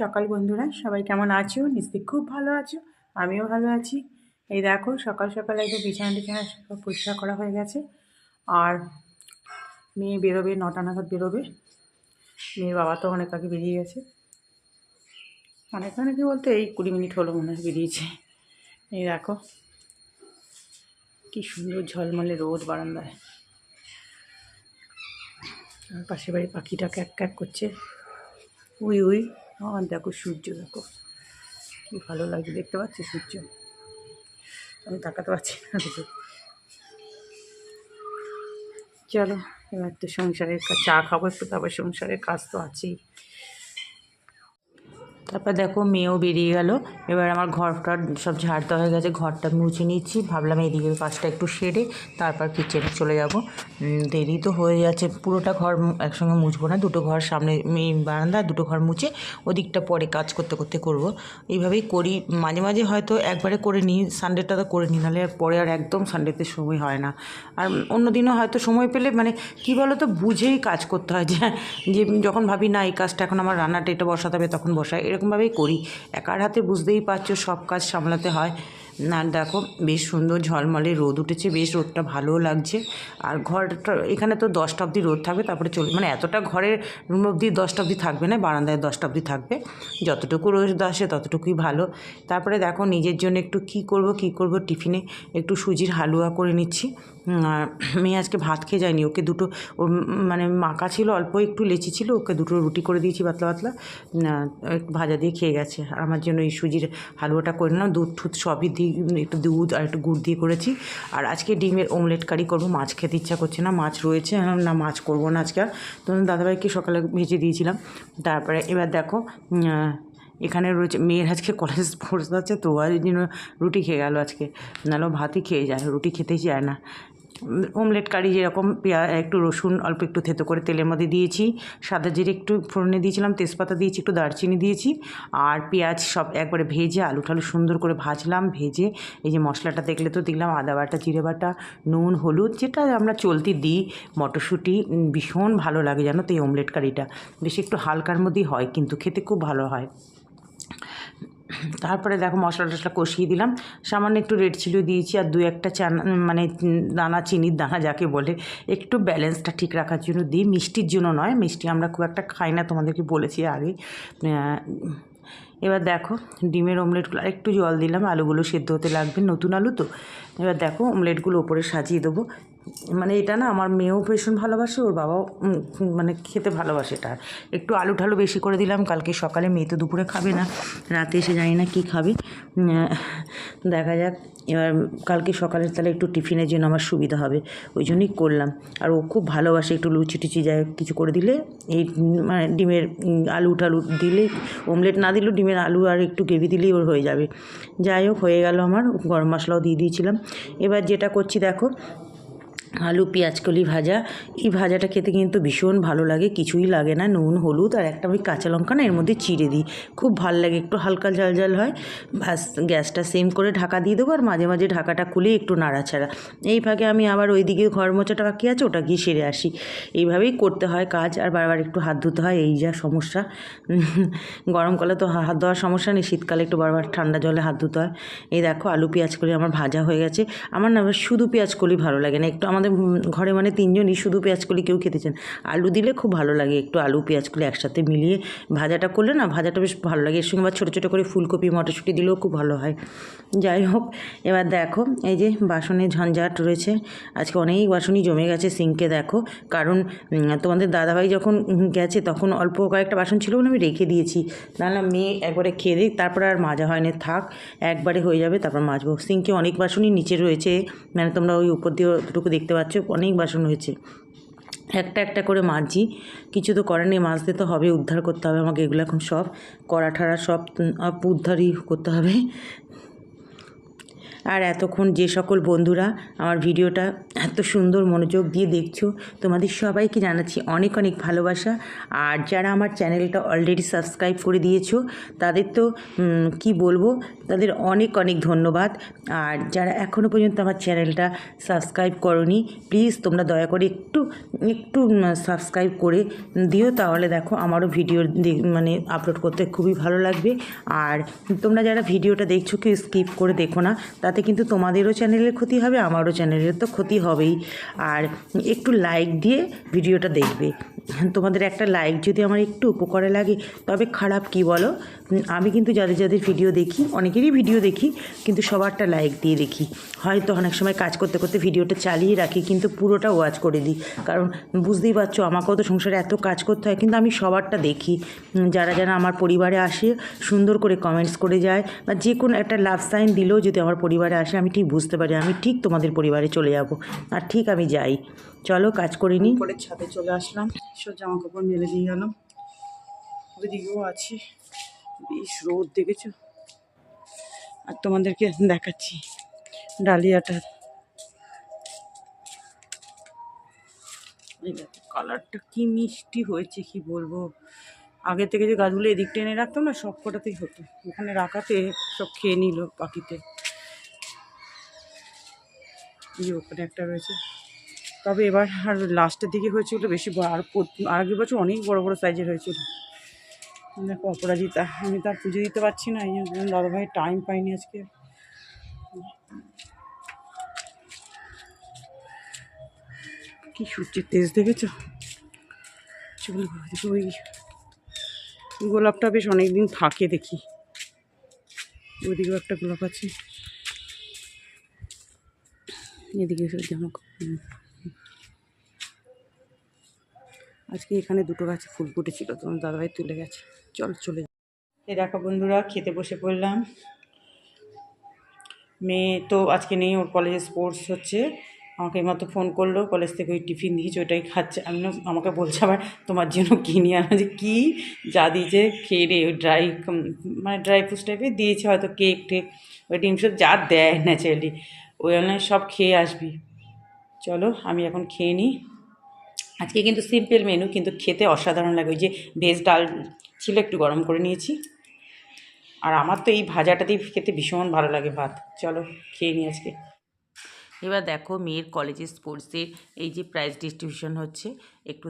সকাল বন্ধুরা, সবাই কেমন আছো? নিশ্চয়ই খুব ভালো আছো, আমিও ভালো আছি। এই দেখো, সকাল সকাল একদম বিছানা টিছানা সব পরিষ্কার করা হয়ে গেছে। আর মেয়ে বেরোবে, নটা নাগাদ বেরোবে। মেয়ের বাবা তো অনেক আগে বেরিয়ে গেছে। অনেক অনেকে বলতে, এই কুড়ি মিনিট হলো মনে হয় বেরিয়েছে। এই দেখো, কি সুন্দর ঝলমলে রোদ বারান্দায়। পাশের বাড়ি পাখিটা ক্যাক ক্যাক করছে। We we. আর দেখো সূর্য, দেখো। কি ভালো লাগছে, দেখতে পাচ্ছি সূর্য। আমি তাকাতে পারছি না চলো, এবার তো সংসারের চা খাব একটু, তারপর সংসারের কাজ তো আছেই। তারপর দেখো মেয়েও বেরিয়ে গেল। এবার আমার ঘরটা সব ঝাড় দেওয়া হয়ে গেছে, ঘরটা মুছে নিচ্ছি। ভাবলাম এদিকের কাজটা একটু সেরে তারপর কিচেনে চলে যাব। দেরি তো হয়ে যাচ্ছে, পুরোটা ঘর একসঙ্গে মুছবো না, দুটো ঘর সামনে বারান্দা, দুটো ঘর মুছে ওদিকটা পরে কাজ করতে করতে করব। এইভাবেই করি, মাঝে মাঝে হয়তো একবারে করে নিই সানডেটা তো করে নিই, নাহলে পরে আর একদম সানডেতে সময় হয় না। আর অন্য দিনও হয়তো সময় পেলে মানে কি বলো তো বুঝেই কাজ করতে হয় যে যখন ভাবি না এই কাজটা এখন আমার রান্নাটা এটা বসাতে হবে, তখন বসাই। এরকমভাবেই করি। একার হাতে বুঝতেই পারছ সব কাজ সামলাতে হয়। না দেখো, বেশ সুন্দর ঝলমলে রোদ উঠেছে, বেশ রোদটা ভালোও লাগছে। আর ঘরটা, এখানে তো দশটা অবধি রোদ থাকবে, তারপরে চলে মানে এতটা ঘরের রুম অবধি দশটা অবধি থাকবে না, বারান্দায় দশটা অবধি থাকবে। যতটুকু রোদ আসে ততটুকুই ভালো। তারপরে দেখো, নিজের জন্য একটু কি করব কি করব টিফিনে, একটু সুজির হালুয়া করে নিচ্ছি। মেয়ে আজকে ভাত খেয়ে যায়নি ওকে দুটো ওর মানে মাখা ছিল, অল্প একটু লেচি ছিল, ওকে দুটো রুটি করে দিয়েছি পাতলা পাতলা। একটু ভাজা দিয়ে খেয়ে গেছে। আর আমার জন্য এই সুজির হালুয়াটা করে নিলাম দুধ ঠুধ সবই দিয়ে একটু দুধ আর একটু গুড় দিয়ে করেছি। আর আজকে ডিমের অমলেট কারি করব, মাছ খেতে ইচ্ছা করছে না, মাছ রয়েছে। না, মাছ করব না আজকে আর। তো দাদাভাইকে সকালে ভেজে দিয়েছিলাম। তারপরে এবার দেখো এখানে রয়েছে, মেয়ের আজকে কলেজ পড়তে আছে, তো আর জন্য রুটি খেয়ে গেল আজকে। নাহলে ভাতই খেয়ে যায়, রুটি খেতেই চায় না। অমলেট কারি যেরকম, পেঁয়া, একটু রসুন, অল্প একটু থেতো করে তেলের মধ্যে দিয়েছি। সাদা জিরে একটু ফোড়নে দিয়েছিলাম, তেজপাতা দিয়েছি, একটু দারচিনি দিয়েছি। আর পেঁয়াজ সব একবারে ভেজে আলু টালু সুন্দর করে ভাজলাম, ভেজে এই যে মশলাটা দেখলে তো দেখলাম আদা বাটা, জিরে বাটা, নুন, হলুদ, যেটা আমরা চলতি দিই, মটরশুঁটি ভীষণ ভালো লাগে জানো তো এই অমলেট কারিটা বেশ একটু হালকার মধ্যেই হয়, কিন্তু খেতে খুব ভালো হয়। তারপরে দেখো মশলা টশলা কষিয়ে দিলাম। সামান্য একটু রেড চিলিও দিয়েছি আর দু একটা চানা মানে দানা, চিনির দানা যাকে বলে, একটু ব্যালেন্সটা ঠিক রাখার জন্য দিই। মিষ্টির জন্য নয়, মিষ্টি আমরা খুব একটা খাই না, তোমাদেরকে বলেছি আগে এবার দেখো ডিমের অমলেটগুলো একটু জল দিলাম, আলুগুলো সেদ্ধ হতে লাগবে নতুন আলু তো। এবার দেখো অমলেটগুলো ওপরে সাজিয়ে দেবো। মানে এটা না আমার মেয়েও ভীষণ ভালোবাসে, ওর বাবাও মানে খেতে ভালোবাসে এটা। একটু আলু ঠালু বেশি করে দিলাম, কালকে সকালে মেয়ে তো দুপুরে খাবে না, রাতে এসে জানি না কী খাবে। দেখা যাক, এবার কালকে সকালে তাহলে একটু টিফিনের জন্য আমার সুবিধা হবে, ওই জন্যই করলাম। আর ও খুব ভালোবাসে একটু লুচি টুচি যায় কিছু করে দিলে, এই মানে ডিমের আলু টালু দিলে, অমলেট না দিলেও ডিমের আলু আর একটু গ্রেভি দিলেই ওর হয়ে যাবে। যাই হোক, হয়ে গেল আমার, গরম মশলাও দিয়ে দিয়েছিলাম। এবার যেটা করছি দেখো আলু, পেঁয়াজ, কলি ভাজা। এই ভাজাটা খেতে কিন্তু ভীষণ ভালো লাগে, কিছুই লাগে না। নুন, হলুদ আর একটা আমি কাঁচা লঙ্কা না, এর মধ্যে চিড়ে দিই। খুব ভালো লাগে, একটু হালকা ঝাল ঝাল হয়। ব্যাস, গ্যাসটা সেম করে ঢাকা দিয়ে দেবো আর মাঝে মাঝে ঢাকাটা খুলে একটু নাড়াচাড়া। এই ফাঁকে আমি আবার ওইদিকে ঘর মোচাটা বাকি আছে, ওটা গিয়ে সেরে আসি। এইভাবেই করতে হয় কাজ আর বারবার একটু হাত ধুতে হয়, এই যা সমস্যা। গরমকালে তো হাত ধোয়ার সমস্যা নেই, শীতকালে একটু বারবার ঠান্ডা জলে হাত ধুতে হয়। এই দেখো, আলু, পেঁয়াজ, কলি আমার ভাজা হয়ে গেছে। আমার না শুধু পেঁয়াজ, কলি ভালো লাগে না, একটু আমাদের ঘরে মানে তিনজনই শুধু পেঁয়াজ কলি কেউ খেতে চান আলু দিলে খুব ভালো লাগে একটু আলু, পেঁয়াজ কলি একসাথে মিলিয়ে। ভাজাটা করলে না ভাজাটা বেশ ভালো লাগে। এর সঙ্গে আবার ছোটো ছোটো করে ফুলকপি, মটরশুঁটি দিলেও খুব ভালো হয়। যাই হোক, এবার দেখো, এই যে বাসনের ঝঞ্ঝাট রয়েছে। আজকে অনেক বাসনই জমে গেছে সিঙ্কে, দেখো। কারণ তোমাদের দাদাভাই যখন গেছে তখন অল্প কয়েকটা বাসন ছিল বলে আমি রেখে দিয়েছি। নাহলে মেয়ে একবারে খেয়ে দিই তারপরে আর মাজা হয় না থাক, একবারে হয়ে যাবে, তারপর মাজবো। সিঙ্কে অনেক বাসনই নিচে রয়েছে। মানে তোমরা ওই উপর দিয়ে অতটুকু দেখতে পাচ্ছ, অনেক বাসন হয়েছে। একটা একটা করে মাজছি কিছু তো করার নেই, মাজতে তো হবে, উদ্ধার করতে হবে আমাকে, এগুলো এখন সব। কড়া ঠাড়া সব উদ্ধারই করতে হবে। আর এতক্ষণ যে সকল বন্ধুরা আমার ভিডিওটা এত সুন্দর মনোযোগ দিয়ে দেখছ, তোমাদের সবাইকে জানাচ্ছি অনেক অনেক ভালোবাসা। আর যারা আমার চ্যানেলটা অলরেডি সাবস্ক্রাইব করে দিয়েছ, তাদের তো কি বলব, তাদের অনেক অনেক ধন্যবাদ। আর যারা এখনও পর্যন্ত আমার চ্যানেলটা সাবস্ক্রাইব করনি প্লিজ তোমরা দয়া করে একটু একটু সাবস্ক্রাইব করে দিও। তাহলে দেখো আমারও ভিডিও মানে আপলোড করতে খুবই ভালো লাগবে। আর তোমরা যারা ভিডিওটা দেখছ, কেউ স্কিপ করে দেখো না, তাতে কিন্তু তোমাদেরও চ্যানেলের ক্ষতি হবে, আমারও চ্যানেলের তো ক্ষতি হবেই। আর একটু লাইক দিয়ে ভিডিওটা দেখবে। তোমাদের একটা লাইক যদি আমার একটু উপকারে লাগে, তবে খারাপ কি বলো? আমি কিন্তু যাদের যাদের ভিডিও দেখি, অনেকেরই ভিডিও দেখি, কিন্তু সবারটা লাইক দিয়ে দেখি। হয়তো অনেক সময় কাজ করতে করতে ভিডিওটা চালিয়ে রাখি, কিন্তু পুরোটা ওয়াচ করে দিই। কারণ বুঝতেই পারছ, আমাকেও তো সংসারে এত কাজ করতে হয়, কিন্তু আমি সবারটা দেখি। যারা যারা আমার পরিবারে আসে, সুন্দর করে কমেন্টস করে যায়, বা যে কোনো একটা লাভ সাইন দিলেও যদি আমার পরিবারে আসে, আমি ঠিক বুঝতে পারি আমি ঠিক তোমাদের পরিবারে চলে যাব। আর ঠিক আমি যাই। চলো, কাজ করে নিই করে ছাদে চলে আসলাম। সব জামা কাপড় মেলে দিয়ে গেলাম ওইদিকেও আছে। বেশ রোদ, দেখেছ? আর তোমাদেরকে দেখাচ্ছি ডালিয়াটা। এই দেখো, কালারটা কি মিষ্টি হয়েছে, কি বলব? আগে থেকে যে গাছগুলো এদিক টেনে রাখতাম না সব কটাতেই হতো। ওখানে রাখাতে সব খেয়ে নিল পাখিতে। এই যে ওখানে একটা রয়েছে। তবে এবার আর লাস্টের দিকে হয়েছিল বেশি আর আগের বছর অনেক বড় বড় সাইজের হয়েছিল। দেখো অপরাজিতা, আমি তার পুজো দিতে পারছি না, এই জন্য দাদাভাই টাইম পাইনি আজকে। কি সূর্যের তেজ দেখেছ? ওই গোলাপটা বেশ অনেক দিন থাকে দেখি। ওইদিকেও একটা গোলাপ আছে। এদিকে জামা। আজকে এখানে দুটো গাছে ফুল ফুটেছিল, তোমার দাদাভাই তুলে গেছে। চল, চলে। এই দেখো বন্ধুরা, খেতে বসে পড়লাম। মেয়ে তো আজকে নেই, ওর কলেজে স্পোর্টস হচ্ছে। আমাকে এইমাত্র ফোন করল কলেজ থেকে ওই টিফিন দিয়েছে ওইটাই খাচ্ছে। আমি আমাকে বলছে আবার, তোমার জন্য কিনে আনা? যে, কী? যা দিয়েছে, খেয়ে রে ওই ড্রাই মানে ড্রাই ফ্রুটস টাইপের দিয়েছে, হয়তো কেক টেক ওই ডিম যা দেয় ন্যাচারালি ওই সব খেয়ে আসবি। চলো, আমি এখন খেয়ে নিই। আজকে কিন্তু সিম্পল মেনু কিন্তু খেতে অসাধারণ লাগে। ওই যে ভেজ ডাল ছিল, একটু গরম করে নিয়েছি। আর আমার তো এই ভাজাটাতেই খেতে ভীষণ ভালো লাগে ভাত। চলো, খেয়ে নিই আজকে। এবার দেখো মেয়ের কলেজে স্পোর্টসের এই যে প্রাইজ ডিস্ট্রিবিউশন হচ্ছে একটু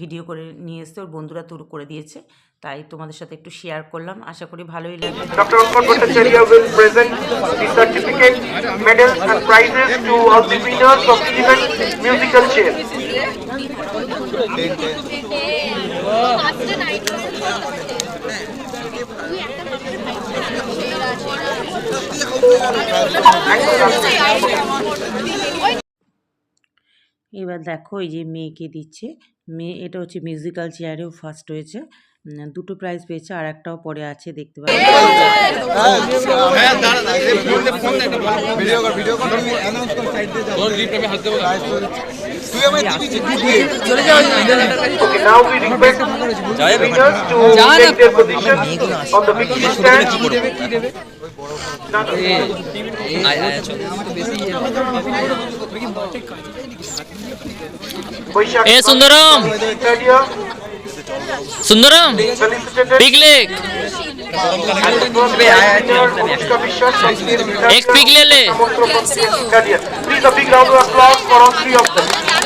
ভিডিও করে নিয়ে এসছে ওর বন্ধুরা তোর করে দিয়েছে তাই তোমাদের সাথে একটু শেয়ার করলাম আশা করি ভালোই লাগবে। Thank. এবার দেখো এই যে মেয়েকে দিচ্ছে। মেয়ে এটা হচ্ছে মিউজিক্যাল চেয়ারেও ফার্স্ট হয়েছে। দুটো প্রাইজ পেয়েছে আর একটাও পরে আছে দেখতে পাচ্ছি। ভিডিও কর ভিডিও কর তুমি অ্যানাউন্স কর সাইড দিয়ে যাও তুই আমায় দিবি চলে যাও Okay, now we request winners to take their position on the victory stand. না, না, বৈশাখ এ Sundaram Stadium, Sundaram felicitated big leg and the first prize winner, Anushka Vishwas from CSC এক পিক লে লে Samudrapur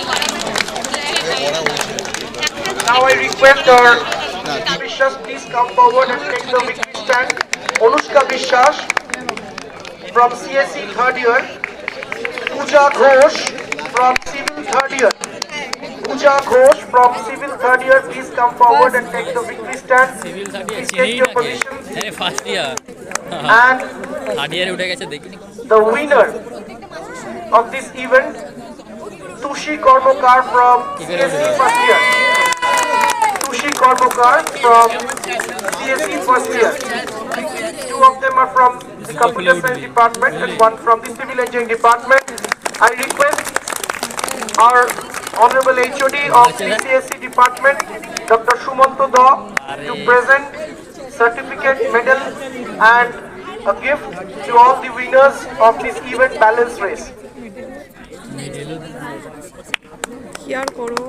Now I request our Vishwas please come forward and take the victory stand. Anushka Vishwas from CSC third year. Pooja Ghosh from civil third year. Pooja Ghosh from civil third year, please come forward and take the victory stand. Please take your position and উঠে গেছে the winner of this event, Tushi Kormokar from CSC first year. Tushi Kormokar from CSC first year. Two of them are from the computer science department and one from the civil engineering department. I request our honorable HOD of the CSC department, Dr. Sumanto Da, to present certificate, medal and a gift to all the winners of this event balance race. কি আর করবো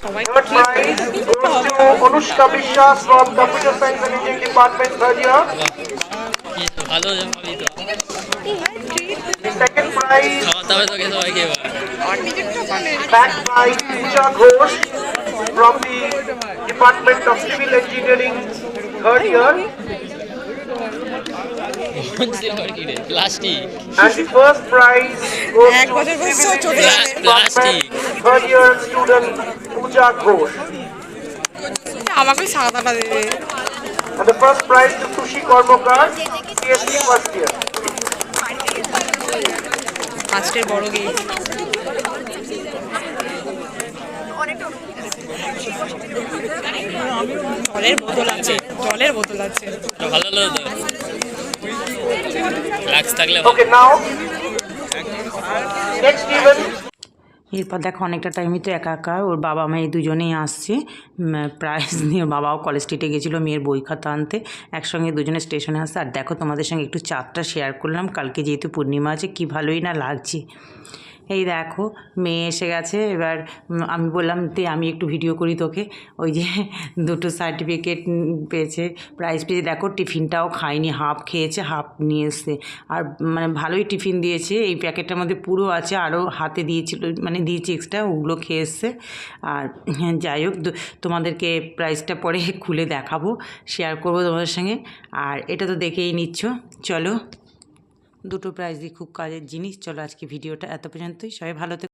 prize goes to Anushka Vishwas from Computer Science Department, third ভালো ভাবি তো The second prize খাওয়াতে তোকে সবাইকে এবার backed by Pooja Ghosh from the Department of Civil Engineering, third year. And the first prize goes to third year student Puja Ghosh. আমাকে সাদাটা দেবে and the first prize to Khushi Karmakar CSC first year ফার্স্টের বড় game জলের বোতল আছে জলের ওকে নাও এরপর দেখো অনেকটা টাইমই তো একা একা, ওর বাবা মেয়ে দুজনেই আসছে। প্রাইজ নিয়ে বাবাও কলেজ স্ট্রিটে গেছিল, মেয়ের বই খাতা আনতে। একসঙ্গে দুজনে স্টেশনে আসছে। আর দেখো তোমাদের সঙ্গে একটু চারটা শেয়ার করলাম। কালকে যেহেতু পূর্ণিমা আছে, কী ভালোই না লাগছে। এই দেখো, মেয়ে এসে গেছে, এবার আমি বললাম, তে, আমি একটু ভিডিও করি তোকে। ওই যে দুটো সার্টিফিকেট পেয়েছে প্রাইজ পেয়েছে। দেখো, টিফিনটাও খায়নি হাফ খেয়েছে হাফ নিয়ে এসছে। আর মানে ভালোই টিফিন দিয়েছে, এই প্যাকেটটার মধ্যে পুরো আছে আরও হাতে দিয়েছিল মানে দিয়েছে এক্সট্রা ওগুলো খেয়ে এসছে। আর যাই হোক তোমাদেরকে প্রাইসটা পরে খুলে দেখাবো শেয়ার করব তোমাদের সঙ্গে। আর এটা তো দেখেই নিচ্ছ, চলো। দুটো প্রাইজই খুব কাজের জিনিস। চলো আজকে ভিডিওটা এত পর্যন্তই। সবাই ভালো